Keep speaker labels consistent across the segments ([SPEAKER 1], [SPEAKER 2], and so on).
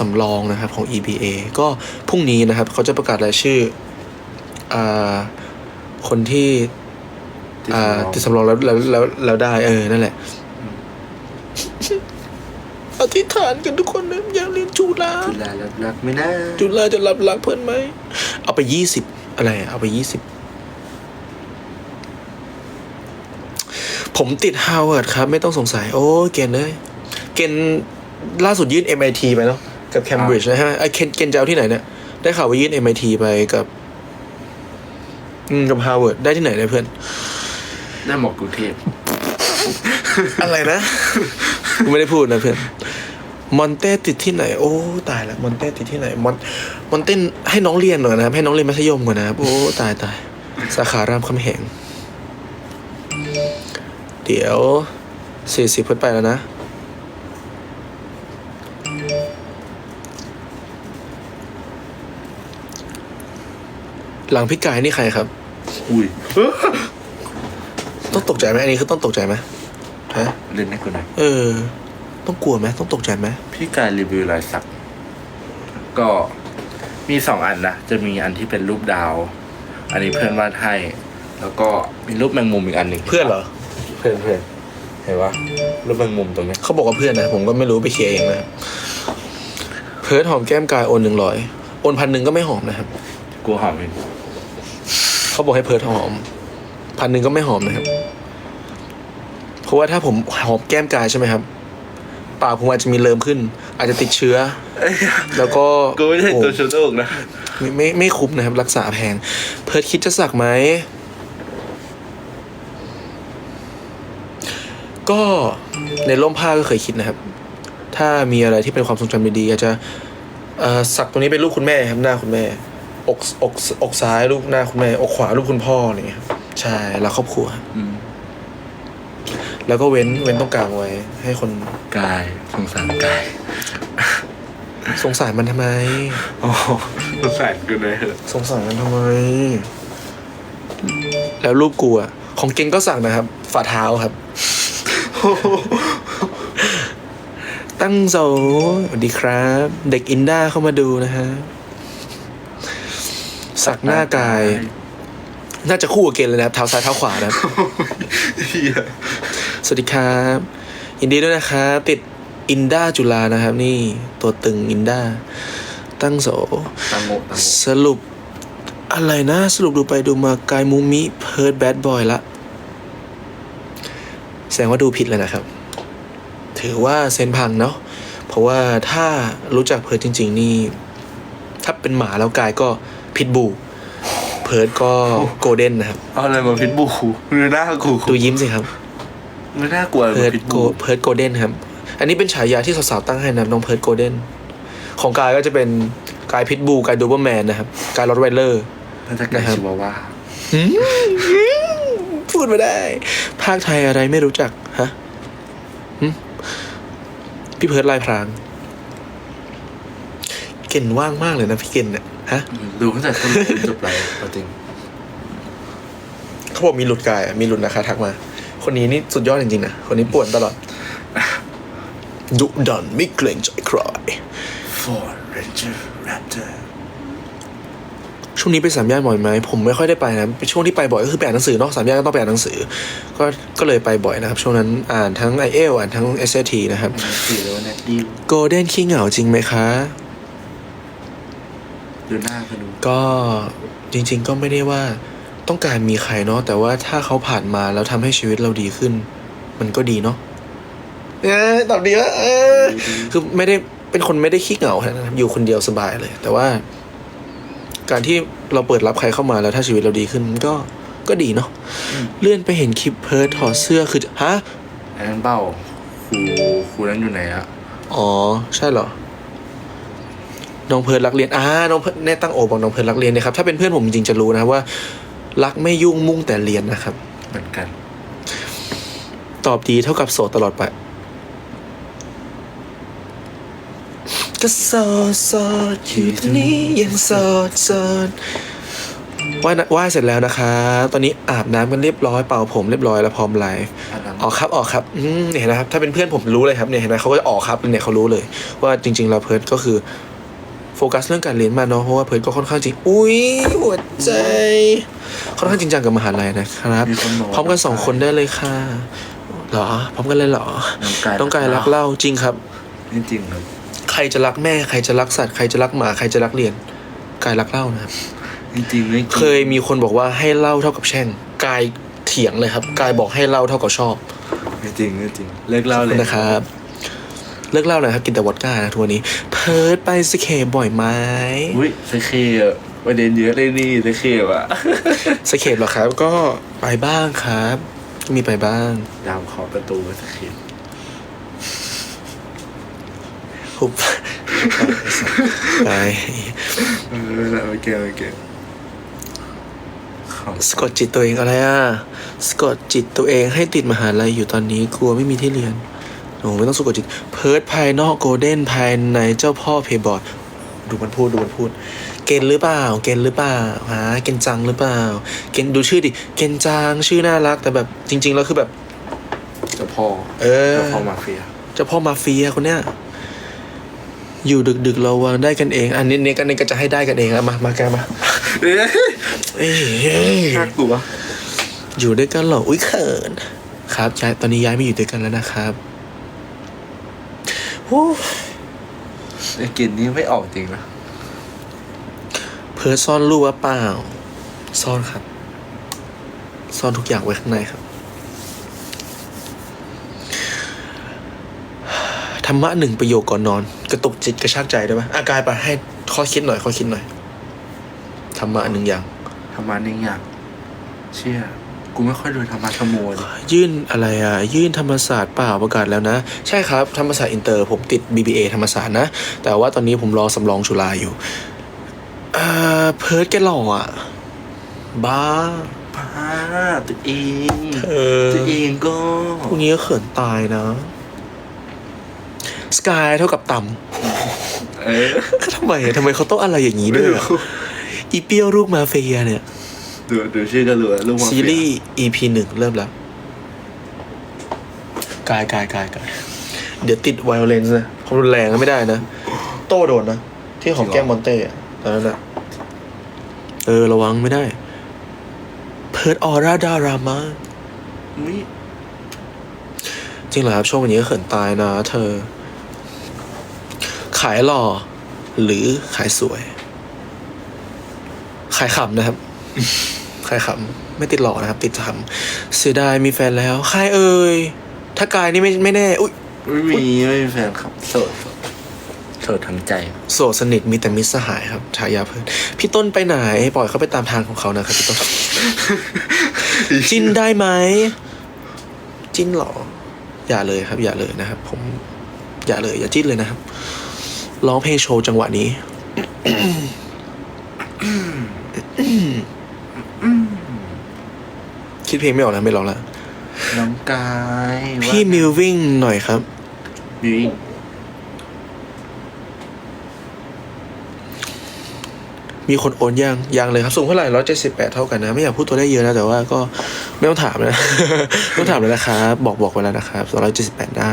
[SPEAKER 1] สำรองนะครับของ EBA ก็พรุ่งนี้นะครับเขาจะประกาศรายชื่ออ่าคนที่
[SPEAKER 2] ที่
[SPEAKER 1] อ่า
[SPEAKER 2] สำรอง
[SPEAKER 1] ติดสำรองแล้วแล้วแล้วแล้วได้เออนั่นแหละ อธิษฐานกันทุกคนนะอยากเรียนจุฬา
[SPEAKER 2] จุฬารับรักไม่น่า
[SPEAKER 1] จุฬาจะรับรักเพื่อนไหม เอาไปยี่สิบอะไรอะเอาไปยี่สิบผมติดฮาวเวิร์ดครับ ไม่ต้องสงสัย โอ้เกณฑ์เลย เกณฑ์ล่าสุดยื่น MIT ไปเนาะ กับเคมบริดจ์นะฮะไอ้เกณฑ์เกณฑ์จะเอาที่ไหนเนี่ย ได้ข่าวว่ายื่น MIT ไปกับ อืมกับฮาวเวิร์ดได้ที่ไหนเนี่ยเพื่อน
[SPEAKER 2] ได้หมอกกรุงเทพ
[SPEAKER 1] อะไรนะกูไม่ได้พูดนะเพื่อนมอนเต้ติดที่ไหน โอ้ตายละมอนเต้ติดที่ไหนมอนมอนเต้ให้น้องเรียนหน่อยนะครับให้น้องเรียนมัธยมก่อนนะครับโอ้ตายตายสาขารามคำแหง เดี๋ยวสี่สิบเพิ่นไปแล้วนะ หลังพี่กายนี่ใครครับ
[SPEAKER 2] อุ้ย
[SPEAKER 1] ต้องตกใจไหมอันนี้คือต้องตกใจไหมฮะ
[SPEAKER 2] เล่นให้กูหน่อย
[SPEAKER 1] เออ ต้องกลัวไหมต้องตกใจไหม
[SPEAKER 2] พี่การรีวิวรอยสัก ก็มีสองอันนะ จะมีอันที่เป็นรูปดาว อันนี้เพื่อนวาดให้ แล้วก็มีรูปแมงมุมอีกอันหนึ่ง
[SPEAKER 1] เพื่อนเหรอ
[SPEAKER 2] เพื่อนเพื่อนเห็นปะรูปแมงมุมตรงเนี้ย
[SPEAKER 1] เขาบอกว่าเพื่อนนะ ผมก็ไม่รู้ไปเคลียร์เองนะเพิร์ดหอมแก้มกายโอนหนึ่งร้อยโอนพันหนึ่งก็ไม่หอมนะครับ
[SPEAKER 2] กูหอมเอง
[SPEAKER 1] เขาบอกให้เพิร์ดหอม พันหนึ่งก็ไม่หอมนะครับ เพราะว่าถ้าผมหอมแก้มกายใช่ไหมครับปากผมอาจจะมีเลิมขึ้น อาจจะติดเชื้อ แล้วก็
[SPEAKER 2] กูไม่ใช่
[SPEAKER 1] โอ้
[SPEAKER 2] ตัวชุดโลกนะ
[SPEAKER 1] ไม่ไม่ไม่คุ้มนะครับ รักษาแพง เพิร์ดคิดจะสักไหม ก็ในร่มผ้าก็เคยคิดนะครับ ถ้ามีอะไรที่เป็นความทรงจำดีๆอาจจะเอ่อสักตรงนี้เป็นรูปคุณแม่ครับหน้าคุณแม่ อกอกอกซ้ายรูปหน้าคุณแม่อกขวารูปคุณพ่ออะไรอย่างเงี้ยครับใช่แล้วครอบครัวครับ
[SPEAKER 2] อืม
[SPEAKER 1] แล้วก็เว้นเว้นตรงกลางไว้ ให้คน
[SPEAKER 2] กายสงสารกาย
[SPEAKER 1] สงสารมันทำไม
[SPEAKER 2] โอ้สงสารกูเลยเหอะ
[SPEAKER 1] สงสารมันทำไม แล้วรูปกูอะของเก่งก็สั่งนะครับฝ่าเท้าครับ ตั้งโสสวัสดีครับ เด็กอินด้าเข้ามาดูนะฮะ สักหน้ากาย น่าจะคู่กับเกณฑ์เลยนะครับเท้าซ้ายเท้าขวานะครับ
[SPEAKER 2] เฮีย
[SPEAKER 1] สวัสดีครับยินดีด้วยนะครับติดอินด้าจุฬานะครับ นี่ตัวตึงอินด้าตั้งโส
[SPEAKER 2] ตังโงตังโง
[SPEAKER 1] สรุปอะไรนะ สรุปดูไปดูมากายมูมิเพิร์ดแบดบอยละ แสดงว่าดูผิดแล้วนะครับ ถือว่าเซนพังเนาะเพราะว่าถ้ารู้จักเพิร์ดจริง ๆ นี่ ถ้าเป็นหมาแล้วกายก็ พิทบู เพิร์ดก็โกลเด้นนะครับ
[SPEAKER 2] เอาอะไรมาพิษบูมือหน้ากู
[SPEAKER 1] ดูยิ้มสิครับ
[SPEAKER 2] มือหน้ากลัวเลย
[SPEAKER 1] เพิร์ด
[SPEAKER 2] พิษ
[SPEAKER 1] โก
[SPEAKER 2] บู
[SPEAKER 1] เพิร์ดโกลเด้นครับ อันนี้เป็นฉายาที่สาวๆตั้งให้นะครับน้องเพิร์ดโกลเด้นของกายก็จะเป็นกายพิทบูกายดูเบอร์แมนนะครับกายรอดไวเลอร์
[SPEAKER 2] น่าจะกาย
[SPEAKER 1] นะครับ
[SPEAKER 2] ชิวาว่า
[SPEAKER 1] พูดไม่ได้ ภาคไทยอะไรไม่รู้จักฮะหึพี่เพิร์ดลายพราง เก่นว่างมากเลยนะพี่เก่นเนี่ย ฮะ
[SPEAKER 2] ดูตั้งแต่ต้นจนจบเลยเอาจริง
[SPEAKER 1] เขาบอกมีหลุดกายอะมีหลุดนะคะทักมา คนนี้นี่สุดยอดจริงๆนะ คนนี้ป่วนตลอด ดุดันไม่เกรงใจใคร
[SPEAKER 2] Ford Ranger Raptor
[SPEAKER 1] ช่วงนี้ไปสามย่านบ่อยไหมผมไม่ค่อยได้ไปนะช่วงที่ไปบ่อยก็คือไปอ่านหนังสือเนอกสามย่านก็ต้องไปอ่านหนังสือ ก็ก็เลยไปบ่อยนะครับ ช่วงนั้นอ่านทั้ง i อเอลอ่านทั้ง s อ t นะครับ
[SPEAKER 2] สี่แล้วนะดิว
[SPEAKER 1] โกลเด้นขี้เหงาจริงไหมคะ
[SPEAKER 2] ดูหน้าก็ดู
[SPEAKER 1] ก็จริง ๆ ก็ไม่ได้ว่าต้องการมีใครเนาะแต่ว่าถ้าเขาผ่านมาแล้วทำให้ชีวิตเราดีขึ้น มันก็ดีเนาะเออตอบดีว่าเออคือไม่ได้เป็นคนไม่ได้ขี้เหงาขนาดนะครับอยู่คนเดียวสบายเลย แต่ว่า การที่เราเปิดรับใครเข้ามาแล้วถ้าชีวิตเราดีขึ้นมันก็ก็ดีเนาะเลื่อนไปเห็นคลิปเพิร์ดถอดเสื้อคือฮะ
[SPEAKER 2] อันนั้นเบ้าครูครูนั้นอยู่ไหนอะ
[SPEAKER 1] อ๋อ ใช่เหรอ น้องเพิร์ดรักเรียนอ่าน้องเพิร์ดแน่ตั้งโอบอกน้องเพิร์ดรักเรียนนะครับถ้าเป็นเพื่อนผมจริงๆจะรู้นะว่า รักไม่ยุ่งมุ่งแต่เรียนนะครับ
[SPEAKER 2] เหมือนกัน
[SPEAKER 1] ตอบดีเท่ากับโสดตลอดไปก็โสดโสดอยู่ตรงนี้ยังโสดโสดว่ายน้ำว่ายเสร็จแล้วนะครับตอนนี้อาบน้ำกันเรียบร้อยเป่าผมเรียบร้อยแล้วพร้อมไลฟ์
[SPEAKER 2] อันนั้น
[SPEAKER 1] ออกครับออกครับอืมเนี่ยเห็นนะครับ ถ้าเป็นเพื่อนผมรู้เลยครับเนี่ยเห็นไหมเขาก็จะออกครับเนี่ยเขารู้เลย ว่าจริง ๆ แล้วเพิร์ดก็คือ โฟกัสเรื่องการเรียนมากเนาะเพราะว่าเพิร์ดก็ค่อนข้างจริงอุ้ยหัวใจค่อนข้างจริงจังกับมหาลัยนะครับ
[SPEAKER 2] มีคนบอกว่า
[SPEAKER 1] พร้อมกันสองคนได้เลยค่ะเหรอพร้อมกันเลยเหรอ
[SPEAKER 2] น้องกาย
[SPEAKER 1] ต้องการรักเล่าจริงครับ
[SPEAKER 2] นี่จริงครับ
[SPEAKER 1] ใครจะรักแม่ใครจะรักสัตว์ใครจะรักหมาใครจะรักเรียนกายรักเล่านะครับ
[SPEAKER 2] นี่จริงนี่จริง
[SPEAKER 1] เคยมีคนบอกว่าให้เล่าเท่ากับแช่งกายเถียงเลยครับกายบอกให้เล่าเท่ากับชอบ
[SPEAKER 2] นี่จริงนี่จริงเลิกเล่าเลย
[SPEAKER 1] นะครับ เลิกเล่าเลยครับกินแต่วอดก้านะทุกวันนี้ เพิร์ดไปสเคบ่อยไหม
[SPEAKER 2] อุ้ยสเคอะประเด็นเยอะเลยนี่สเคอะ
[SPEAKER 1] สเคเหรอครับก็ไปบ้างครับ มีไปบ้าง
[SPEAKER 2] ยามขอประตูสเค
[SPEAKER 1] หุบไป
[SPEAKER 2] เออโอเคโอเคขอบ
[SPEAKER 1] สะกดจิตตัวเองอะไรอะสะกดจิตตัวเองให้ติดมหาลัยอยู่ตอนนี้กลัวไม่มีที่เรียน โอ้ไม่ต้องสะกดจิตเพิร์ดภายนอกโกลเด้นภายในเจ้าพ่อเพย์บอร์ดดูมันพูดดูมันพูด เกณฑ์หรือเปล่า เกณฑ์หรือเปล่าฮะเกณฑ์จังหรือเปล่า เกณฑ์ดูชื่อดิ เกณฑ์จังชื่อน่ารัก แต่แบบจริง ๆ แล้วคือแบบ
[SPEAKER 2] เจ้าพ่อ
[SPEAKER 1] เออ
[SPEAKER 2] เจ้าพ่อมาเฟีย
[SPEAKER 1] เจ้าพ่อมาเฟียคนเนี้ย อยู่ดึกๆเราวางได้กันเอง อันนี้เนี่ยก็นี่ก็จะให้ได้กันเองอะมา มาแกมา
[SPEAKER 2] เอ้ย
[SPEAKER 1] เอ้ย
[SPEAKER 2] น่ากลัว
[SPEAKER 1] อยู่ด้วยกันเหรอ อุ้ยเขิน ครับย้ายตอนนี้ย้ายมาอยู่ด้วยกันแล้วนะครับ โอ้
[SPEAKER 2] ไอ้กลินนี้ไม่ออกจริงนะ
[SPEAKER 1] เพิร์ดซ่อนรูปว่าเปล่า ซ่อนครับ ซ่อนทุกอย่างไว้ข้างในครับ ธรรมะหนึ่งประโยคก่อนนอน กระตุกจิตกระชากใจได้ไหมอากายไปให้ข้อคิดหน่อยข้อคิดหน่อย ธรรมะหนึ่งอย่าง
[SPEAKER 2] ธรรมะนิ่งอย่าง เชี่ย กูไม่ค่อยดูธรรมะธรรมโมเลย
[SPEAKER 1] ยื่นอะไรอะ ยื่นธรรมศาสตร์เปล่าประกาศแล้วนะ ใช่ครับ ธรรมศาสตร์อินเตอร์ผมติด BBA ธรรมศาสตร์นะ แต่ว่าตอนนี้ผมรอสำรองจุฬาอยู่เอ่อเพิร์ดแกหล่ออะ บ้า
[SPEAKER 2] ป้าตัวเอง
[SPEAKER 1] เออ
[SPEAKER 2] ตัวเองก็
[SPEAKER 1] พวกนี้ก็เขินตายนะสกายเท่ากับต่
[SPEAKER 2] เออำ
[SPEAKER 1] ทำไมอะทำไมเขาต้องอะไรอย่างนี้ด้วยอะอีเปียวลูกมาเฟียเนี่ย
[SPEAKER 2] ดูดูชื่อก็รู้แล้วลูกมาเฟีย
[SPEAKER 1] ซีรีส์ EP หนึ่งเริ่มแล้ว กายกายกายกายเดี๋ยวติดไวโอเลนส์นะความรุนแรงก็ไม่ได้นะ โต้โดนนะ ที่ของแก้มมอนเต้อะตอนนั้นอะเออ ระวังไม่ได้ เพิร์ดออร่าดารามา
[SPEAKER 2] อุ๊ย
[SPEAKER 1] จริงเหรอครับช่วงนี้ก็เขินตายนะเธอ ขายหล่อ หรือขายสวย ขายขำนะครับ ขายขำไม่ติดหล่อนะครับ ติดขำเสียดายมีแฟนแล้วใครเอ่ยถ้ากายนี่ไม่ไม่แน่ อุ้ย
[SPEAKER 2] ไม่มีไม่มีแฟนครับโสดโสดโสดทั้งใจ
[SPEAKER 1] โสดสนิทมีแต่มิตรสหายครับฉายาเพื่อนพี่ต้นไปไหน ปล่อยเขาไปตามทางของเขานะครับพี่ต้นจิ้นได้ไหมจิ้นเหรออย่าเลยครับ อย่าเลยนะครับ ผม อย่าเลย อย่าจิ้นเลยนะครับร้องเพลงโชว์จังหวะนี้ คิดเพลงไม่ออกแล้วไม่ร้องละ
[SPEAKER 2] น้องกาย
[SPEAKER 1] พี่มิววิ่งหน่อยครับ
[SPEAKER 2] มิววิ่ง
[SPEAKER 1] มีคนโอนยังยังเลยครับสูงเท่าไหร่ร้อยเจ็ดสิบแปดเท่ากันนะ ไม่อยากพูดตัวได้เยอะนะ แต่ว่าก็ไม่ต้องถามนะ ไม่ต้องถามเลยนะครับบอกบอกไว้แล้วนะครับสองร้อยเจ็ดสิบแปดนะ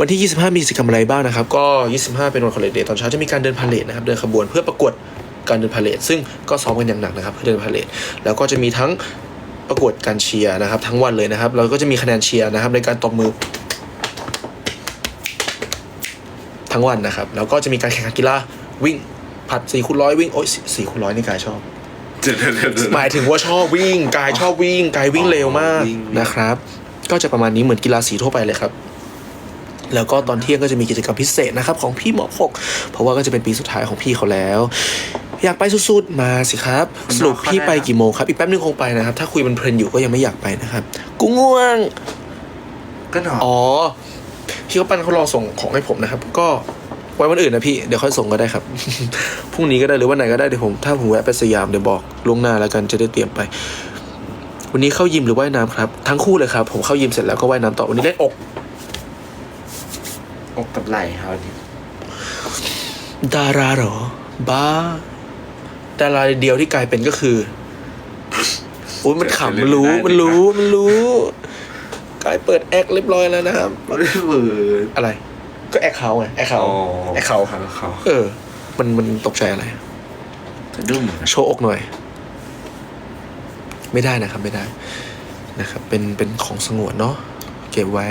[SPEAKER 1] วันที่ยี่สิบห้ามีกิจกรรมอะไรบ้างนะครับ ก็ยี่สิบห้าเป็นวันคอลเลจเดย์ตอนเช้าจะมีการเดินพาเลทนะครับ เดินขบวนเพื่อประกวดการเดินพาเลทซึ่งก็ซ้อมกันอย่างหนักนะครับเพื่อเดินพาเลทแล้วก็จะมีทั้ง ประกวดการเชียร์นะครับ ทั้งวันเลยนะครับแล้วก็จะมีคะแนนเชียร์นะครับ ในการตบมือ ทั้งวันนะครับ แล้วก็จะมีการแข่งขันกีฬาวิ่งผัดสี่คูณร้อยวิ่งโอ้ยสี่คูณร้อยนี่กายชอบ
[SPEAKER 2] เดี๋ยวเดี๋ยวเดี๋ยวเดี๋ยว
[SPEAKER 1] หมายถึงว่าชอบวิ่ง กายชอบวิ่ง กายวิ่งเร็วมาก
[SPEAKER 2] วิ่ง
[SPEAKER 1] นะครับ ก็จะประมาณนี้เหมือนกีฬาสีทั่วไปเลยครับ แล้วก็ตอนเที่ยงก็จะมีกิจกรรมพิเศษนะครับ ของพี่หมอหกเพราะว่าก็จะเป็นปีสุดท้ายของพี่เขาแล้ว อยากไปสุดๆ มาสิครับ สรุปพี่ไปกี่โมงครับ อีกแป๊บนึงคงไปนะครับ ถ้าคุยมันเพลินอยู่ก็ยังไม่อยากไปนะครับ กูง่วง
[SPEAKER 2] ก็หนอ
[SPEAKER 1] อ๋อ พี่เขาปั้นเขารอส่งของให้ผมนะครับ ก็ไว้วันอื่นนะพี่ เดี๋ยวค่อยส่งก็ได้ครับ พรุ่งนี้ก็ได้หรือวันไหนก็ได้เดี๋ยวผม ถ้าผมแวะไปสยามเดี๋ยวบอกล่วงหน้าแล้วกันจะได้เตรียมไป วันนี้เข้ายิมหรือว่ายน้ำครับ ทั้งคู่เลยครับ ผมเข้ายิมเสร็จแล้วก็ว่ายน้ำต่อ วันนี้เล่นอก
[SPEAKER 2] อกกับไหล่เขาดิ
[SPEAKER 1] ดาราเหรอบ้า ดาราเดียวที่กลายเป็นก็คืออ้ยมันขำมันรู้มันรู้มันรู้กายเปิดแอคเรียบร้อยแล้วนะครับ
[SPEAKER 2] ไม่ได้เปิด
[SPEAKER 1] อะไร ก็แอคเขาไงแอคเขา
[SPEAKER 2] อ๋อ
[SPEAKER 1] แอคเขา
[SPEAKER 2] เขาเขา
[SPEAKER 1] เออ มันมันตกใจอะไร
[SPEAKER 2] จะดุ้ง
[SPEAKER 1] โชว์อกหน่อย ไม่ได้นะครับ ไม่ได้นะครับ เป็นเป็นของสงวนเนาะเก็บไว้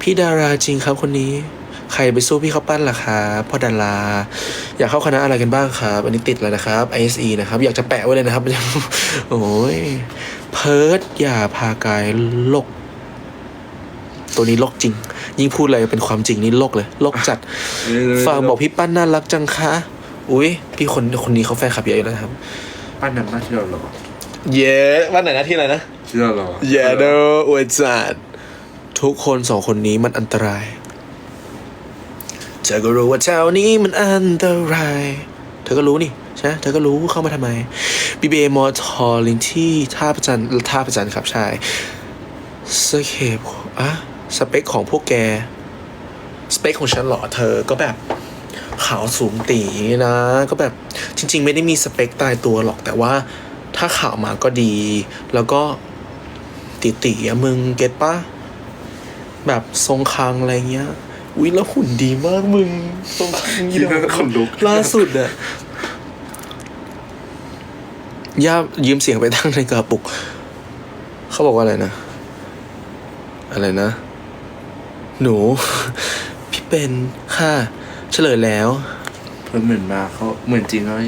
[SPEAKER 1] พี่ดาราจริงครับคนนี้ ใครไปสู้พี่เขาปั้นล่ะครับพ่อดาราอยากเข้าคณะอะไรกันบ้างครับ อันนี้ติดแล้วนะครับ ISE นะครับ อยากจะแปะไว้เลยนะครับ โอ้ยเพิร์ดอย่าพากายโลก ตัวนี้โลกจริง ยิ่งพูดอะไรเป็นความจริงนี่โลกเลยโลกจัดฝากบอกพี่ปั้นน่ารักจังคะอุ้ยพี่คนคนนี้เขาแฟนคลับเยอะอยู่แล้วนะครับ
[SPEAKER 2] ปั้นน้ำหน้าที่เราหรอ
[SPEAKER 1] เย้วันไหนนะที่อะไรนะ
[SPEAKER 2] ที่เราหรอ
[SPEAKER 1] เย้เด้ออวยจัดทุกคนสองคนนี้มันอันตราย เธอก็รู้ว่าแถวนี้มันอันตราย เธอก็รู้นี่ใช่ไหมเธอก็รู้เข้ามาทำไม BBA มอทอลินที่ท่าประจันท่าประจันครับใช่สเคปอะสเปคของพวกแก สเปคของฉันหรอเธอก็แบบขาวสูงตีนะ ก็แบบจริง ๆ ไม่ได้มีสเปคตายตัวหรอกแต่ว่าถ้าข่าวมาก็ดี แล้วก็ตีตีๆอะมึงเก็ตปะแบบทรงคางอะไรเงี้ย อุ้ยแล้วหุ่นดีมากมึงทรงคางยี่ดอก
[SPEAKER 2] คนลุก
[SPEAKER 1] ล่าสุดอะย่ายืมเสียงไปตั้งในกระปุก เขาบอกว่าอะไรนะ อะไรนะ หนู พี่เป็นค่ะ เฉลยแล้ว
[SPEAKER 2] เพิ่มเหมือนมาเขาเหมือนจริงเลย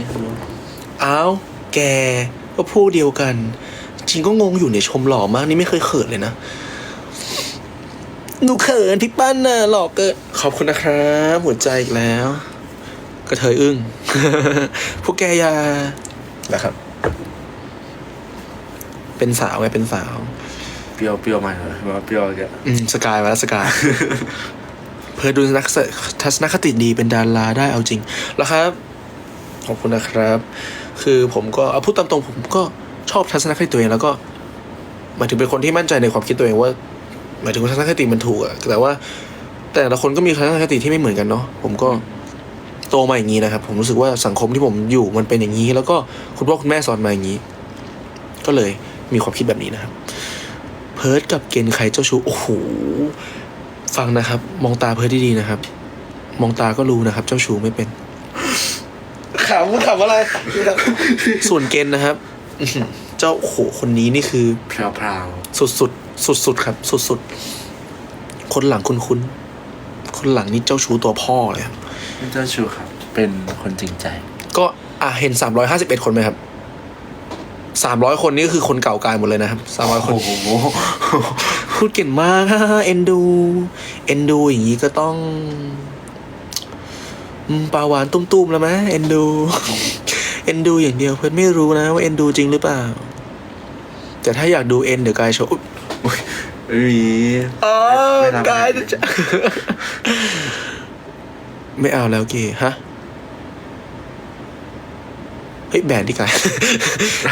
[SPEAKER 1] อ้าวแกก็พูดเดียวกัน จริงก็งงอยู่เนี่ยชมหล่อมากนี่ไม่เคยเขินเลยนะ หนูเขินพี่ปั้นน่ะหล่อเกินขอบคุณนะครับหัวใจอีกแล้ว กระเทยอึ้ง พวกแกอยานะครับ เป็นสาวไงเป็นสาว
[SPEAKER 2] เปรี้ยวเปรี้ยวมาเลยว่าเปรี้ยวแก
[SPEAKER 1] อืมสกายมาแล้วสกาย เพื่อดูทัศนทัศนคติดีเป็นดาราได้เอาจริง แล้วครับ ขอบคุณนะครับ คือผมก็เอาพูดตามตรงผมก็ชอบทัศนคติตัวเองแล้วก็หมายถึงเป็นคนที่มั่นใจในความคิดตัวเองว่า หมายถึงว่าทัศนคติมันถูกอะแต่ว่า แต่ละคนก็มีทัศนคติที่ไม่เหมือนกันเนาะผมก็โตมาอย่างนี้นะครับ ผมรู้สึกว่าสังคมที่ผมอยู่มันเป็นอย่างนี้ แล้วก็คุณพ่อคุณแม่สอนมาอย่างนี้ ก็เลยมีความคิดแบบนี้นะครับ เพิร์ดกับเกณฑ์ใครเจ้าชู้โอ้โหฟังนะครับ มองตาเพิร์ดดีๆนะครับ มองตาก็รู้นะครับ เจ้าชู้ไม่เป็นขำขำอะไร ส่วนเกณฑ์นะครับอื้อหือ เจ้าโอ้โหคนนี้นี่คือ
[SPEAKER 2] พราวพราว
[SPEAKER 1] สุดสุดสุดสุดๆครับ สุดสุดๆคนหลังคุณคุณคนหลังนี่เจ้าชู้ตัวพ่อเลยครับ
[SPEAKER 2] ไม่เจ้าชูครับ เป็นคนจริงใจ
[SPEAKER 1] ก็อะเห็นสามร้อยห้าสิบเอ็ดคนไหมครับสามร้อยคนนี่ก็คือคนเก่ากายหมดเลยนะครับสามร้อยคน
[SPEAKER 2] โอ้โห
[SPEAKER 1] พูดเก่งมากเอ็นดู เอ็นดูอย่างนี้ก็ต้องอืมปลาหวานตุ้มๆแล้วไหมเอ็นดู เอ็นดูอย่างเดียวเพื่อนไม่รู้นะว่าเอ็นดูจริงหรือเปล่า แต่ถ้าอยากดูเอ็นเดี๋ยวกายโชว์อุ๊ย
[SPEAKER 2] เอ้ย
[SPEAKER 1] อ๋อ
[SPEAKER 2] ไม่รับ
[SPEAKER 1] กายจะไม่เอาแล้วเกฮะเฮ้ยแบนที่กาย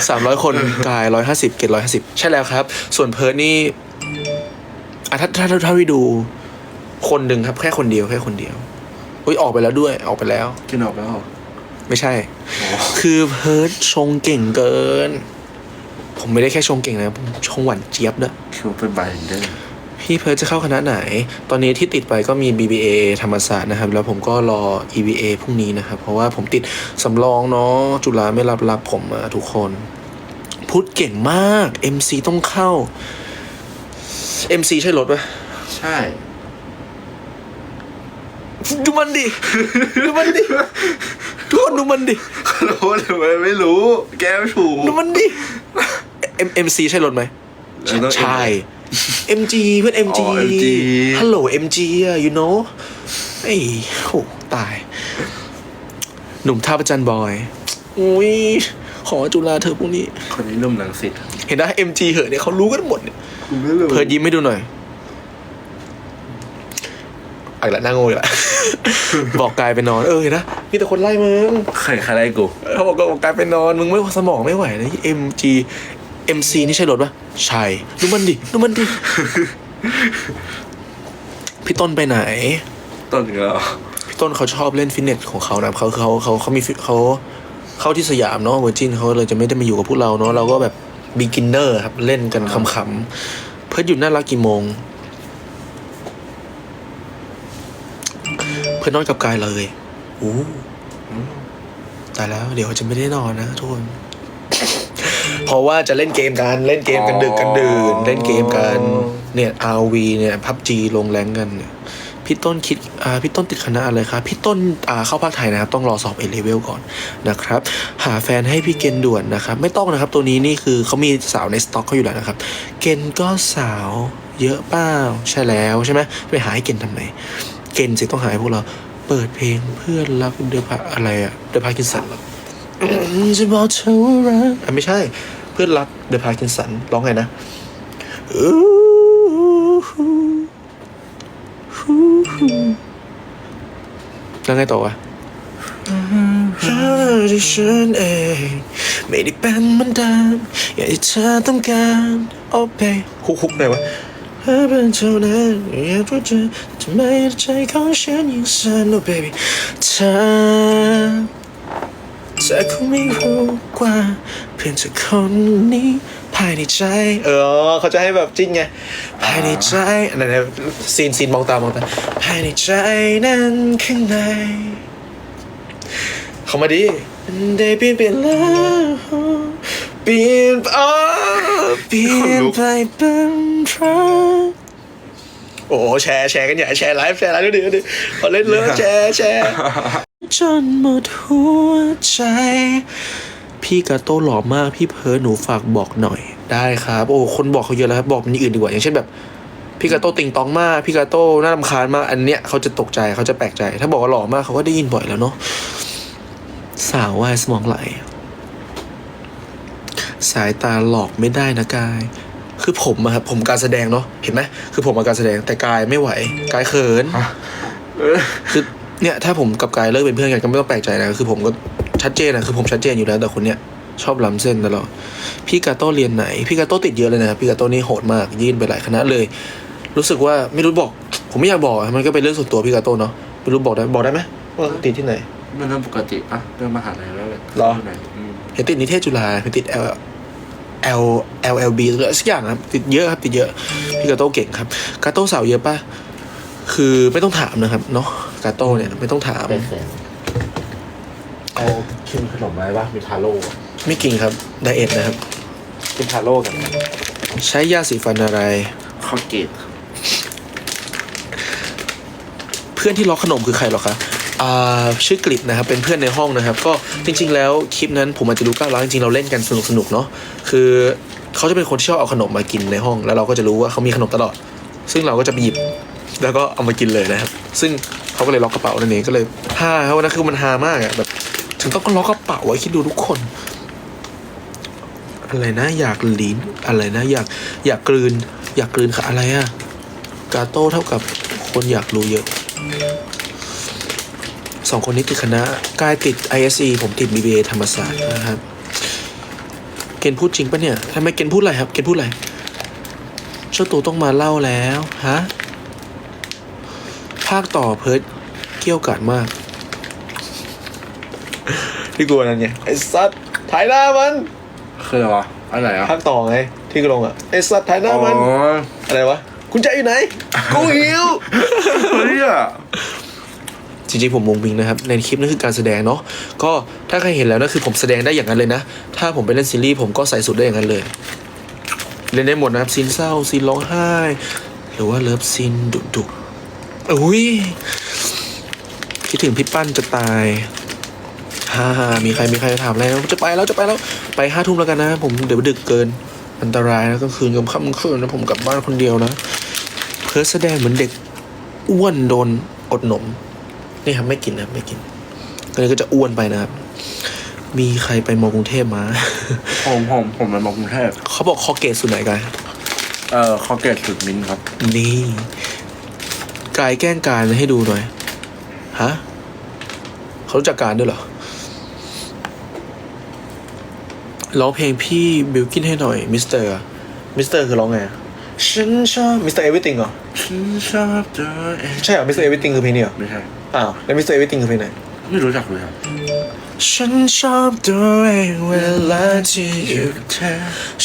[SPEAKER 1] สามร้อยคนกายร้อยห้าสิบเกตร้อยห้าสิบใช่แล้วครับ ส่วนเพิร์ดนี่อะถ้าถ้าถ้าถ้าไปดู คนหนึ่งครับ แค่คนเดียวแค่คนเดียวอุ้ยออกไปแล้วด้วย ออกไปแล้ว
[SPEAKER 2] กินออกแล้ว
[SPEAKER 1] ไม่ใช่
[SPEAKER 2] อ๋อ
[SPEAKER 1] คือเพิร์ดชงเก่งเกิน ผมไม่ได้แค่ชงเก่งนะผมชงหวานเจี๊ยบด้วย
[SPEAKER 2] คิดว่าเป็นบาร์เทนเดอร์
[SPEAKER 1] พี่เพิร์ทจะเข้าคณะไหน ตอนนี้ที่ติดไปก็มี BBA ธรรมศาสตร์นะครับ แล้วผมก็รอ EVA พรุ่งนี้นะครับ เพราะว่าผมติดสำรองเนาะจุฬาไม่รับรับผมมาทุกคน พูดเก่งมาก MC ต้องเข้า MC ใช่รถปะ
[SPEAKER 2] ใช่
[SPEAKER 1] ดูมันดิ ดูมันดิ ทุกคนดูมันดิ
[SPEAKER 2] รู้ทำไมไม่รู้ แก้ไม่ถูก
[SPEAKER 1] ดูมันดิ M MC ใช่รถไหม
[SPEAKER 2] แล้วต้อง
[SPEAKER 1] ใช่ MG เพื่อน MG
[SPEAKER 2] อ๋อ MG
[SPEAKER 1] ฮัลโหล MG อะ you know ไอ้โหตาย หนุ่มท่าประจันบอย อุ้ย ขอจุฬาเธอพวกนี้
[SPEAKER 2] คนนี้หนุ่มหลังสิต
[SPEAKER 1] เห็นนะ MG เหอะเนี่ยเขารู้กันหมดเนี่ย
[SPEAKER 2] คุณไม่รู้
[SPEAKER 1] เพิร์ดยิ้มให้ดูหน่อยเอักละนั่งโง่อยู่ละ บอกกายไปนอน เออเห็นนะมีแต่คนไล่มึง
[SPEAKER 2] ใครใครไล่กู
[SPEAKER 1] เขาบอกบอกกายไปนอนมึงไม่สมองไม่ไหวนะ MG MC นี่ใช่รถปะใช่ดูมันดิดูมันดิ พี่ต้นไปไหน
[SPEAKER 2] ต้นเหรอ
[SPEAKER 1] พี่ต้นเขาชอบเล่นฟิตเนสของเขานะเขาเขาเขาเขามีฟิเขาเข้าที่สยามเนาะเวอร์จินเขาเลยจะไม่ได้มาอยู่กับพวกเราเนาะเราก็แบบ beginner ครับเล่นกันขำๆเพื่อนอยู่น่ารักกี่โมง เพื่อนนอนกับกายเลยอู้ตายแล้ว เดี๋ยวจะไม่ได้นอนนะทุกคน เพราะว่าจะเล่นเกมกันเล่นเกมกันดึกกันดื่น เล่นเกมกันเนี่ย RV เนี่ยพับจีลงแรงกันเนี่ยพี่ต้นคิดอ่าพี่ต้นติดคณะอะไรครับ พี่ต้นอ่าเข้าภาคไทยนะครับ ต้องรอสอบเอเลเวลก่อนนะครับ หาแฟนให้พี่เกณฑ์ด่วนนะครับ ไม่ต้องนะครับ ตัวนี้นี่คือเขามีสาวในสต็อกเขาอยู่แล้วนะครับ เกณฑ์ก็สาวเยอะเปล่าใช่แล้วใช่ไหมไปหาให้เกณฑ์ทำไม เกณฑ์สิต้องหาให้พวกเรา เปิดเพลงเพื่อนรักเดอะพาอะไรอะเดอะพากินสันหรอจะบอกเธอว่ารักอะไม่ใช่ เพื่อนรักเดอะพากินสันร้องไงนะอู้หูหูหูแล้วไงต่อวะที่ฉันเองไม่ได้เป็นเหมือนเดิมอย่างที่เธอต้องการโอ้เบฮุกฮุกไหนวะ แค่เป็นเท่านั้นอยากรู้จักทำไมใจของฉันยังสั่นโอ้ baby เธอเธอคงไม่รู้กว่าเพียงแต่คนนี้ภายในใจ เออ เขาจะให้แบบจริงไง ภายในใจอะไรนะซีนซีนมองตามองตาภายในใจนั้นข้างใน เขามาดิได้เปลี่ยนไปแล้ว เปลี่ยนไปอ๋อเปลี่ยนไปเป็นรักโอ้โหแชร์แชร์กันใหญ่แชร์ไลฟ์แชร์ไลฟ์ดูดิดูดิขอเล่นเลยแชร์แชร์จนหมดหัวใจ พี่กาโต้หล่อมากพี่เพิร์ดหนูฝากบอกหน่อย ได้ครับ โอ้คนบอกเขาเยอะแล้วครับบอกมันอย่างอื่นดีกว่าอย่างเช่นแบบพี่กาโต้ติงตองมากพี่กาโต้น่ารำคาญมากอันเนี้ยเขาจะตกใจเขาจะแปลกใจ ถ้าบอกว่าหล่อมากเขาก็ได้ยินบ่อยแล้วเนาะสาววายสมองไหล สายตาหลอกไม่ได้นะกาย คือผมอะครับผมการแสดงเนาะเห็นไหมคือผมมาการแสดงแต่กายไม่ไหว กายเขินคือเนี่ยถ้าผมกับกายเลิกเป็นเพื่อนกันก็ไม่ต้องแปลกใจนะคือผมก็ชัดเจนนะคือผมชัดเจนอยู่แล้วแต่คนเนี้ยชอบล้ำเส้นตลอดพี่กาโต้เรียนไหน พี่กาโต้ติดเยอะเลยนะครับพี่กาโต้นี่โหดมากยื่นไปหลายคณะเลย รู้สึกว่าไม่รู้บอก ผมไม่อยากบอกอะมันก็เป็นเรื่องส่วนตัวพี่กาโต้เนาะไม่รู้บอกได้บอกได้ไหมว่าติดที่ไหน
[SPEAKER 2] มันเรื่องปกติอะเรื่องมหาลัยแล้วเลย
[SPEAKER 1] หรอ
[SPEAKER 2] ไหนอืม
[SPEAKER 1] เห็นติดนิเทศจุฬาเห็นติด L L L L B อะไรสักอย่างครับ ติดเยอะครับ ติดเยอะพี่กาโต้เก่งครับกาโต้สาวเยอะปะคือไม่ต้องถามนะครับเนาะกาโต้เนี่ยไม่ต้องถาม
[SPEAKER 2] เป็นแสนเอาชิมขนมอะไรวะมีทาโร่อะ
[SPEAKER 1] ไม่กินครับไดเอทนะครับ
[SPEAKER 2] กินทาโร่กัน
[SPEAKER 1] ใช้ยาสีฟันอะไร
[SPEAKER 2] ข้าวเกตครับ
[SPEAKER 1] เพื่อนที่ล็อกขนมคือใครหรอคะอ่า ชื่อกลิบนะครับเป็นเพื่อนในห้องนะครับ ก็จริง ๆ แล้วคลิปนั้นผมอาจจะดูก้าวร้าวจริงๆเราเล่นกันสนุกสนุกๆเนาะคือเขาจะเป็นคนที่ชอบเอาขนมมากินในห้อง แล้วเราก็จะรู้ว่าเขามีขนมตลอด ซึ่งเราก็จะไปหยิบแล้วก็เอามากินเลยนะครับ ซึ่งเขาก็เลยล็อกกระเป๋านั่นเองก็เลยฮาครับวันนั้นคือมันฮามากอะแบบถึงต้องล็อกกระเป๋าไว้คิดดูทุกคนอะไรนะอยากลิ้นอะไรนะอยากอยากกลืน อยากกลืนค่ะอะไรอะกาโต้เท่ากับคนอยากรู้เยอะ สองคนนี้ติดคณะกายติด ISE ผมติด BBA ธรรมศาสตร์นะครับ เกณฑ์พูดจริงปะเนี่ยทำไมเกณฑ์พูดอะไรครับ เกณฑ์พูดอะไรเจ้าตัวต้องมาเล่าแล้วฮะภาคต่อเพิร์ดเกี่ยวกาดมากที่กลัวนั่นไงไอ้สัตว์ถ่ายหน้ามัน
[SPEAKER 2] คืออะไรวะอะไรอะ
[SPEAKER 1] ภาคต่อไงที่กลงอะไอ้สัตว์ถ่ายหน้า
[SPEAKER 2] อ๋อ
[SPEAKER 1] มัน อะไรวะ คุณใจอยู่ไหน กูหิว
[SPEAKER 2] เฮ้ยอะ
[SPEAKER 1] จริงๆผมมงมิงนะครับ ในคลิปนั่นคือการแสดงเนาะก็ถ้าใครเห็นแล้วนะคือผมแสดงได้อย่างนั้นเลยนะ ถ้าผมไปเล่นซีรีส์ผมก็ใส่สุดได้อย่างนั้นเลย เล่นได้หมดนะครับซีนเศร้าซีนร้องไห้ หรือว่าเลิฟซีนดุดุอุ้ยคิดถึงพี่ปั้นจะตายฮ่าฮ่ามีใครมีใครถามแล้ว จะไปแล้วจะไปแล้วไปห้าทุ่มแล้วกันนะผมเดี๋ยวดึกเกินอันตรายนะกลางคืนกลางค่ำลางคืนนะผมกลับบ้านคนเดียวนะ เพิร์สแสดงเหมือนเด็กอ้วนโดนอดนม นี่ครับไม่กินนะครับไม่กินก็เลยก็จะอ้วนไปนะครับ มีใครไปมอกรุงเทพมา
[SPEAKER 2] ผมผมผมเป็นมากรุงเทพ
[SPEAKER 1] เขาบอกคอเกตสุดไหนกัน
[SPEAKER 2] เอ่อข้าวเกตสุดมินท์ครับ
[SPEAKER 1] นี่กายแกล้งการให้ดูหน่อยฮะเขารู้จักการด้วยเหรอร้องเพลงพี่บิลกินให้หน่อยมิสเตอร์มิสเตอร์คือร้องไงอะฉันชอบมิสเตอร์เอวิติงเหรอ
[SPEAKER 2] ฉันชอบเธอเอง
[SPEAKER 1] ใช่เหรอมิสเตอร์เอวิติงคือเพลงนี้เหรอ
[SPEAKER 2] ไม่ใช่
[SPEAKER 1] อ้าวแล้วมิสเตอร์เอวิติงคือเพลงไหน
[SPEAKER 2] ไม่รู้จักเลยครับ
[SPEAKER 1] ฉันชอบตัวเองเวลาที่อยู่กับเธอ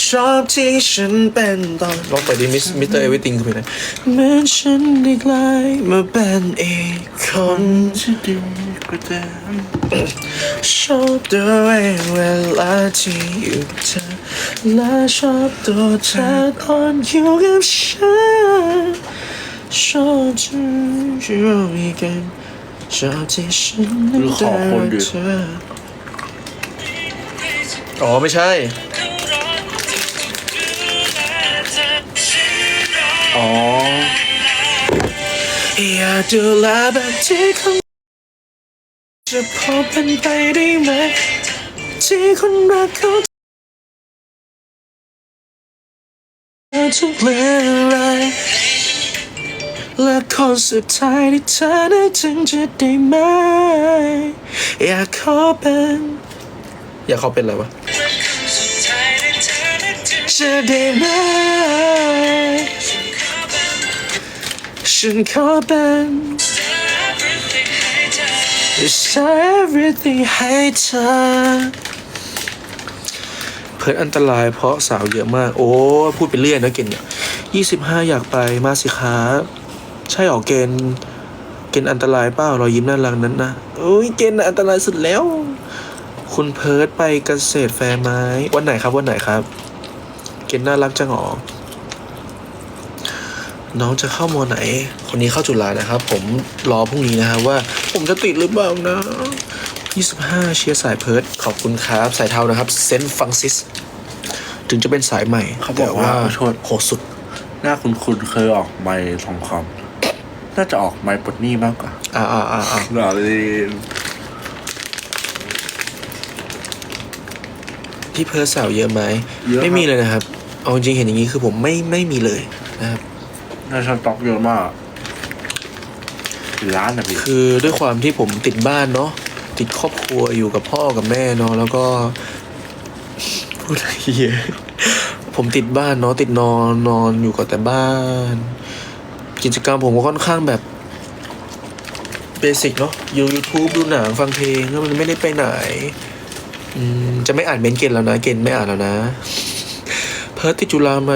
[SPEAKER 1] ชอบที่ฉันเป็นตอนลองเปิดดิมิสมิสเตอร์เอวิติงคือเป็นไงเหมือนฉันได้กลายมาเป็นอีกคน
[SPEAKER 2] ที่ดีกว่าเดิม
[SPEAKER 1] ชอบตัวเองเวลาที่อยู่กับเธอและชอบตัวเธอตอนอยู่กับฉันชอบที่อยู่ด้วยกัน ชอบที่ฉันนั้นได้รักเธออ๋อ ไม่ใช่
[SPEAKER 2] อ๋อ
[SPEAKER 1] อยากดูแลแบบที่คนจะพอเป็นไปได้ไหม ที่คนรักเขาทุกเรื่องอะไร และคนสุดท้ายที่เธอได้ถึงจะได้ไหมอยากขอเป็น อยากขอเป็นอะไรวะจะได้ไหมฉันขอเป็น It's everything ให้เธอเพิดอันตรายเพราะสาวเยอะมาก โอ้ พูดไปเรื่อยนะเกณฑ์เนี่ยยี่สิบห้าอยากไปมาสิครับ ใช่หรอเกณฑ์เกณฑ์อันตรายเปล่ารอยยิ้มน่ารักนั้นนะโอ้ยเกณฑ์น่ะอันตรายสุดแล้ว คุณเพิร์ดไปเกษตรแฟร์ไหมวันไหนครับวันไหนครับ เกณฑ์น่ารักจังหรอน้องจะเข้ามอไหน คนนี้เข้าจุฬานะครับ ผมรอพรุ่งนี้นะครับว่า ผมจะติดหรือเปล่านะ 25 เชียร์สายเพิร์ดขอบคุณครับ สายเทานะครับเซนต์ฟรังซิส ถึงจะเป็นสายใหม่
[SPEAKER 2] เขาบอกว่า
[SPEAKER 1] แต่
[SPEAKER 2] โทษ
[SPEAKER 1] โหดสุด
[SPEAKER 2] หน้าคุณคุณเคยออกไม้ทองคำ น่าจะออกไม้ปลดหนี้มากกว่า
[SPEAKER 1] อ่าอ่าอ่าอ่า
[SPEAKER 2] หล่อเลย
[SPEAKER 1] พี่เพิร์ดสาวเยอะไหม
[SPEAKER 2] เยอะ
[SPEAKER 1] ไม่มีเลยนะครับ เอาจริงๆเห็นอย่างนี้คือผมไม่ไม่มีเลยนะครับ
[SPEAKER 2] น่าจะต็อกเยอะมากเป็นล้านนะพี่
[SPEAKER 1] คือด้วยความที่ผมติดบ้านเนาะติดครอบครัวอยู่กับพ่อกับแม่เนาะแล้วก็พูดอะไรเหี้ยผมติดบ้านเนาะติดนอนนอนอยู่กับแต่บ้าน กิจกรรมผมก็ค่อนข้างแบบเบสิกเนาะอยู่ YouTube ดูหนังฟังเพลงแล้วมันไม่ได้ไปไหนจะไม่อ่านเมนเกณฑ์แล้วนะ เกณฑ์ไม่อ่านแล้วนะ เพิร์ติดจุฬาไหม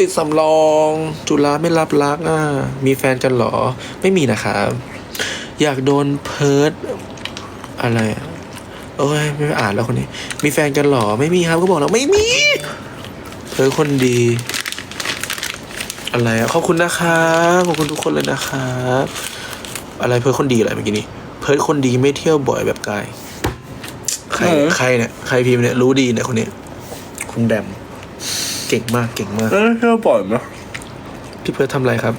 [SPEAKER 1] ติดสำรอง จุฬาไม่รับรักอะมีแฟนกันหรอ ไม่มีนะครับ อยากโดนเพิร์ดอะไรโอ้ยไม่อ่านแล้วคนนี้ มีแฟนกันหรอ ไม่มีครับก็บอกแล้วไม่มี เพิร์ดคนดี อะไรอะขอบคุณนะครับขอบคุณทุกคนเลยนะครับอะไรเพิร์ดคนดีอะไรเมื่อกี้นี้เพิร์ดคนดีไม่เที่ยวบ่อยแบบกายใครใครเนี่ยใครพิมพ์เนี่ยรู้ดีเนี่ยคนนี้คุณแดมเก่งมากเก่งมาก
[SPEAKER 2] เออเที่ยวบ่อยไหม
[SPEAKER 1] พี่เพิร์ททำอะไรครับ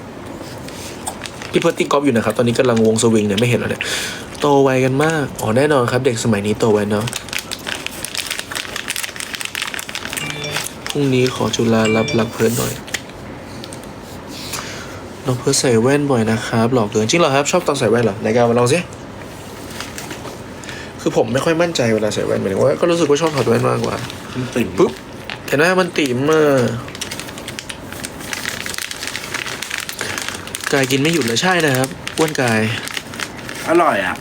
[SPEAKER 1] พี่เพิร์ทตีกอล์ฟอยู่นะครับ ตอนนี้กำลังวงสวิงเนี่ยไม่เห็นแล้วเนี่ยโตไวกันมากอ๋อแน่นอนครับ เด็กสมัยนี้โตไวเนาะพรุ่งนี้ขอจุฬารับรักเพิร์ทหน่อย น้องเพิร์ทใส่แว่นบ่อยนะครับ หล่อเกินจริงเหรอครับ ชอบตอนใส่แว่นเหรอไหนกาวมาลองสิคือผมไม่ค่อยมั่นใจเวลาใส่แว่นหมายถึงว่าก็รู้สึกว่าชอบถอดแว่นมากกว่า
[SPEAKER 2] มันติ่ม
[SPEAKER 1] ปุ๊บเห็นไหมมันติ่มอะกายกินไม่หยุดเลยใช่นะครับอ้วนกาย
[SPEAKER 2] อร่อยอะ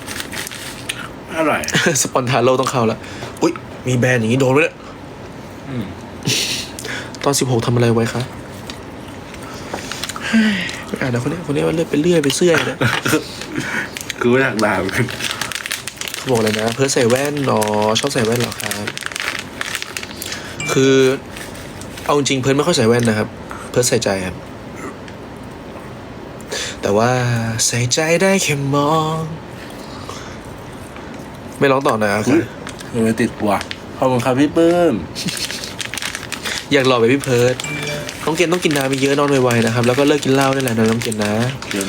[SPEAKER 2] อร่อย
[SPEAKER 1] สปอนทาโลต้องเข้าละอุ้ยมีแบรนด์อย่างนี้โดนไว้เลย
[SPEAKER 2] อืม
[SPEAKER 1] ตอนสิบหกทำอะไรไว้คะเฮ้ยไม่ อ่านนะคนนี้คนนี้ว่าเลื่อยไปเรื่อยไปเสื้อยนะ
[SPEAKER 2] คืออยากด่าเหมือนกัน
[SPEAKER 1] เขาบอกเลยนะ เพิร์ทใส่แว่นเนาะชอบใส่แว่นเหรอครับ คือเอาจริงๆเพิร์ทไม่ค่อยใส่แว่นนะครับ เพิร์ทใส่ใจครับ แต่ว่าใส่ใจได้แค่มอง ไม่ร้องต่อนะครับ
[SPEAKER 2] อุ๊ยยังไม่ติดว่ะขอบคุณครับพี่ปื้ม
[SPEAKER 1] อยากหล่อแบบพี่เพิร์ด น้องเกณฑ์ต้องกินน้ำเยอะๆนอนไวๆนะครับ แล้วก็เลิกกินเหล้าได้แหละนะน้องเกณฑ์นะ
[SPEAKER 2] เดี๋ยว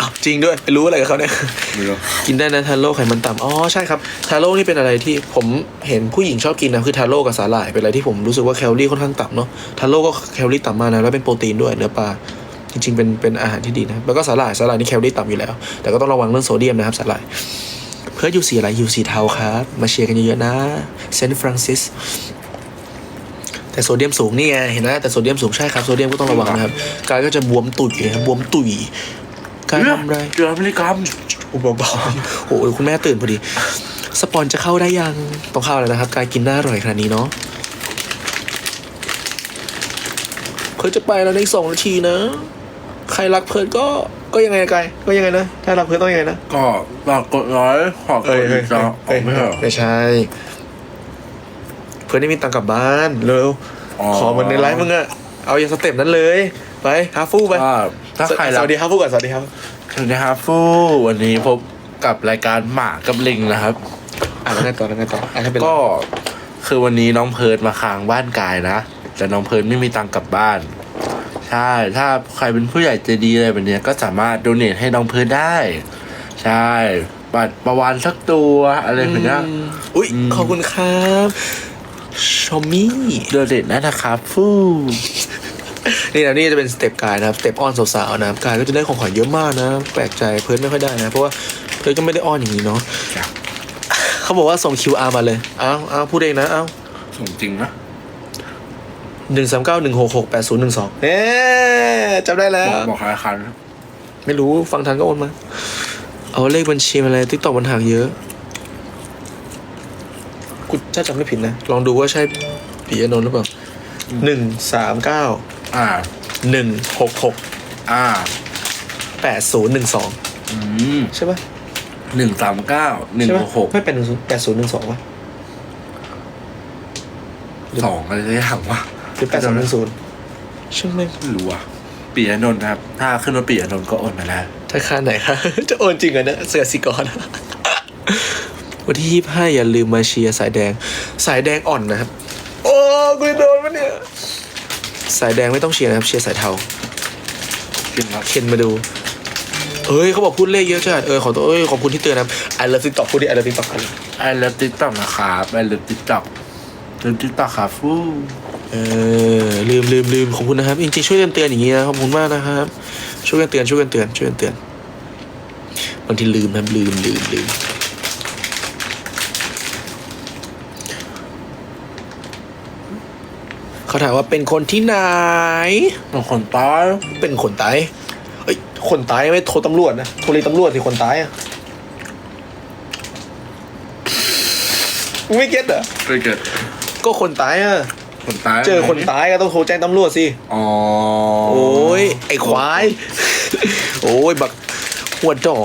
[SPEAKER 1] อ้าวจริงด้วยไปรู้อะไรกับเขาเนี่ย
[SPEAKER 2] ไม่รู้
[SPEAKER 1] กินได้นะทาโร่ไขมันต่ำอ๋อใช่ครับทาโร่นี่เป็นอะไรที่ผมเห็นผู้หญิงชอบกินนะคือทาโร่กับสาหร่ายเป็นอะไรที่ผมรู้สึกว่าแคลอรี่ค่อนข้างต่ำเนาะทาโร่ก็แคลอรี่ต่ำมากนะแล้วเป็นโปรตีนด้วยเนื้อปลาจริงๆเป็นเป็นอาหารที่ดีนะครับแล้วก็สาหร่ายสาหร่ายนี่แคลอรี่ต่ำอยู่แล้ว แต่ก็ต้องระวังเรื่องโซเดียมนะครับสาหร่ายเพื่ออยู่สีอะไรอยู่สีเทาครับมาเชียร์กันเยอะๆนะเซนต์ฟรังซิส แต่โซเดียมสูงนี่ไงเห็นไหมแต่โซเดียมสูงใช่ครับโซเดียมก็ต้องระวังนะครับกายก็จะบวมตุ่ยนะครับบวมตุ่ยกายทำอะไร
[SPEAKER 2] เจอพฤติกรรม
[SPEAKER 1] อุบเบาๆโอ้โหคุณแม่ตื่นพอดี สปอนจะเข้าได้ยังต้องเข้าแล้วนะครับ กายกินน่าอร่อยขนาดนี้เนาะเพิร์ทจะไปแล้วในอีกสองนาทีนะ ใครรักเพิร์ทก็ก็ยังไงนะกายก็ยังไงนะถ้ารักเพิร์ทต้องยังไงนะ
[SPEAKER 2] ก็ฝากกดไลค์ขอกดติดตามออกไม่เหรอ
[SPEAKER 1] ไม่ใช่เพื่อนได้มีตังค์กลับบ้านเร็ว
[SPEAKER 2] อ๋อ
[SPEAKER 1] ขอเหมันในไลฟ์มึงอะเอาอย่างสเต็ปนั้นเลยไปฮาฟูไป
[SPEAKER 2] ก็ถ้าใคร
[SPEAKER 1] ส
[SPEAKER 2] รัก
[SPEAKER 1] วัสดีฮาฟูก่อนสวัสดีครับ
[SPEAKER 2] สวัสดีครับฟูวันนี้พบกับรายการหมากับลิงนะครับ
[SPEAKER 1] อ่านแล้วไงต่อแล้วไงต่ออ่านให้เป็น
[SPEAKER 2] ก็คือวันนี้น้องเพิร์ดมาค้างบ้านกายนะ แต่น้องเพิร์ดไม่มีตังค์กลับบ้าน ใช่ ถ้าใครเป็นผู้ใหญ่ใจดีอะไรแบบเนี้ยก็สามารถโดเนทให้น้องเพิร์ดได้ ใช่บัตรประวานสักตัวอะไรแบบเนี้ย
[SPEAKER 1] อืมอุ้ย
[SPEAKER 2] อืม
[SPEAKER 1] ขอบคุณครับ ชอมมี่
[SPEAKER 2] โดเนทได้นะครับฟู
[SPEAKER 1] นี่นะนี่จะเป็นสเต็ปกายนะครับสเต็ปอ้อนสาวๆนะครับกายก็จะได้ของขวัญเยอะมากนะ แปลกใจเพิร์ดไม่ค่อยได้นะ เพราะว่าเพิร์ดก็ไม่ได้อ้อนอย่างนี้เนาะ
[SPEAKER 2] จ้ะ
[SPEAKER 1] เขาบอกว่าส่ง QR มาเลยเอาเอาพูดเองนะเอา
[SPEAKER 2] ส่งจริงนะ
[SPEAKER 1] หนึ่งสามเก้าหนึ่งหกหกแปดศูนย์หนึ่งสองเอ๊จำได้แล้
[SPEAKER 2] บ
[SPEAKER 1] ว
[SPEAKER 2] อกบอกธนาคาร
[SPEAKER 1] ไม่รู้ฟังทันก็โอนมา เอาเลขบัญชีมาเลยติ๊กต็อกมันห่างเยอะ กูถ้าจำไม่ผิดนะ ลองดูว่าใช่ปีอนนท์หรือเปล่าหนึ่งสามเก้า
[SPEAKER 2] อ่า
[SPEAKER 1] หนึ่งหกหก
[SPEAKER 2] อ่า
[SPEAKER 1] แปดศูนย์หนึ่งสอง
[SPEAKER 2] อืม
[SPEAKER 1] ใช่ปะ
[SPEAKER 2] หนึ่งสามเก้าหนึ่ง
[SPEAKER 1] ใช่
[SPEAKER 2] ห
[SPEAKER 1] ปะ
[SPEAKER 2] กหก
[SPEAKER 1] ไม่เป็นหนึ่งแปดศูนย์หนึ่งสองวะ
[SPEAKER 2] สองอะไรสักอย่างวะ
[SPEAKER 1] หรือแปดศูนย์หนึ่งศูนย์ช่างไม่
[SPEAKER 2] ไม่รู้อะปียนนท์นะครับ ถ้าขึ้นว่าปียนนท์ก็โอนมาแล้ว
[SPEAKER 1] ธนาคารไหนคะ จะโอนจริงเหรอเนี่ยเสือสิกร วันที่ยี่ห้าอย่าลืมมาเชียร์สายแดง สายแดงอ่อนนะครับ โอ้กูจะโดนมันเนี่ย สายแดงไม่ต้องเชียร์นะครับ เชียร์สายเทา
[SPEAKER 2] จริงครับ
[SPEAKER 1] เคนมาดูเอ้ยเขาบอกพูดเลขเยอะจัดเออขอตัวเอ้ยขอบคุณที่เตือนนะครับไอเลิฟติ๊กต็อกพูดดิไอเลิฟติ๊กต็อก
[SPEAKER 2] ไอเลิฟติ๊กต็อกนะครับไอเลิฟติ๊กต็อกเลิฟติ๊กต็อกครับฟู
[SPEAKER 1] เออลืมลืมลืมขอบคุณนะครับจริงๆช่วยกันเตือนอย่างนี้นะขอบคุณมากนะครับช่วยกันเตือนช่วยกันเตือนช่วยกันเตือนบางทีลืมนะครับลืมลืมลืม เขาถามว่าเป็นคนที่ไหน
[SPEAKER 2] เป็นคนตาย
[SPEAKER 1] เป็นคนตายเอ้ยคนตายไม่โทรตำรวจนะโทรเรียกตำรวจสิคนตายอะไม่เก็ตเหรอ
[SPEAKER 2] ไปเกิด
[SPEAKER 1] ก็คนตายอะ
[SPEAKER 2] คนตาย
[SPEAKER 1] เจอคนตายก็ต้องโทรแจ้งตำรวจสิ
[SPEAKER 2] อ๋อ
[SPEAKER 1] โอ้ยไอ้ควาย โอ้ยบักหัวจ่อ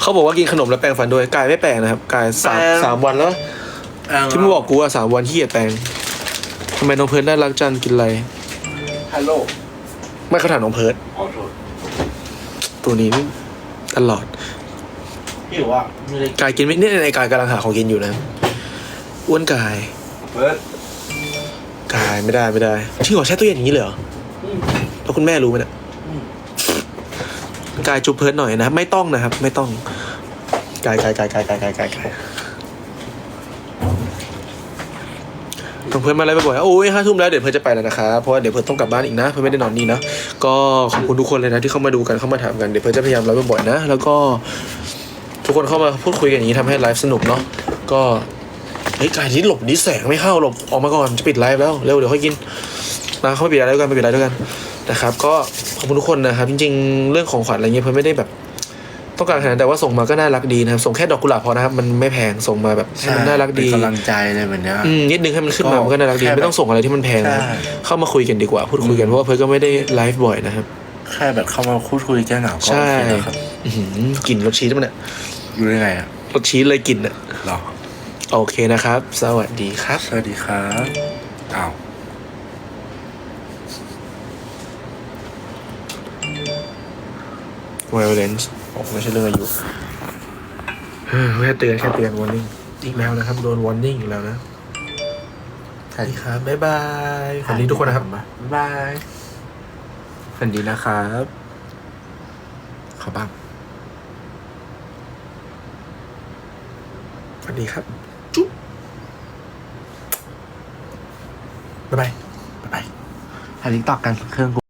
[SPEAKER 1] เขาบอกว่ากินขนมแล้วแปรงฟันด้วยกายไม่แปรงนะครับกายสามสามวันแล้ว ที่มึงบอกกูว่าสามวันที่เหยียดแปรงทำไมน้องเพิร์ดน่ารักจังกินอะไร
[SPEAKER 2] ฮัลโหล
[SPEAKER 1] ไม่เขาถามน้องเพิร์ด
[SPEAKER 2] ขอโทษ
[SPEAKER 1] ตัวนี้นี่ตลอด
[SPEAKER 2] พี่บอกว่าไม่ได้
[SPEAKER 1] กายกินไม่เนี่ยไอ้กายกำลังหาของกินอยู่นะอ้วนกาย
[SPEAKER 2] เปิด
[SPEAKER 1] กายไม่ได้ไม่ได้ที่หัวใช้ตู้เย็นอย่างนี้เลยเหรอแล้วคุณแม่รู้ไหมเนี่ยกายจุบเพิร์ดหน่อยนะครับไม่ต้องนะครับ ไม่ต้องกายกายกายกายกายกายกายกายน้อง เพิร์ดมาอะไรบ่อยๆโอ้ยห้าทุ่มแล้วเดี๋ยวเพิร์ดจะไปแล้วนะครับเพราะว่าเดี๋ยวเพิร์ดต้องกลับบ้านอีกนะ เพิร์ดไม่ได้นอนนี่นะ ก็ขอบคุณทุกคนเลยนะที่เข้ามาดูกันเข้ามาถามกันเดี๋ยวเพิร์ดจะพยายามไลฟ์บ่อยๆนะ แล้วก็ทุกคนเข้ามาพูดคุยกันอย่างนี้ทำให้ไลฟ์สนุกเนาะก็เฮ้ยกายนี้หลบนี้แสงไม่เข้าหลบออกมาก่อนจะปิดไลฟ์แล้วเร็วเดี๋ยวค่อยกินมาเข้าไปปิดไลฟ์ด้วยกันไปปิดไลฟ์ด้วยกันนะครับ ก็ขอบคุณทุกคนนะครับจริง ๆ เรื่องของขวัญอะไรเงี้ยเพิ่นไม่ได้แบบ ต้องการขนาดนั้นแต่ว่าส่งมาก็น่ารักดีนะครับ ส่งแค่ดอกกุหลาบพอนะครับ มันไม่แพงส่งมาแบบให้มันน่ารักดี
[SPEAKER 2] เป็นกำลังใจเลยแบบเนี้ย
[SPEAKER 1] อืมนิดนึงให้มันขึ้นมา
[SPEAKER 2] ก็
[SPEAKER 1] มันก็น่ารักดี
[SPEAKER 2] แค่แบบ
[SPEAKER 1] ไม่ต้องส่งอะไรที่มันแพงนะ
[SPEAKER 2] ใช่
[SPEAKER 1] เข้ามาคุยกันดีกว่าพูดคุยกันเพราะว่าเพิ่นก็ไม่ได้ไลฟ์บ่อยนะครับ
[SPEAKER 2] แค่แบบเข้ามาพูดคุยแก้เหงาก็
[SPEAKER 1] ใช่
[SPEAKER 2] โอเคแล้วครับ
[SPEAKER 1] อื้อหือกลิ่นรสชีสมันเนี่ย
[SPEAKER 2] รู้ได้ไงอะ
[SPEAKER 1] รสชีสเลยกลิ่นอะ
[SPEAKER 2] หรอ
[SPEAKER 1] โอเคนะครับ สวัสดีครับ
[SPEAKER 2] สวัสดีครับอ้าว
[SPEAKER 1] violence บอ กไม่ใช่เรื่องอายุเฮ้ยแค่เตือนแค่เตือน warning อีกแล้วนะครับ โดน warning อีกแล้วนะสวัสดีครับบ๊ายบายฝันดีทุกคนนะครับ
[SPEAKER 2] บ๊ายบาย
[SPEAKER 1] ฝันดีนะครับ ขอบ้างฝันดีครับ จุ๊บบ๊ายบาย
[SPEAKER 2] บ๊ายบายถ่ายติ๊กต็อกกันเครื่องกู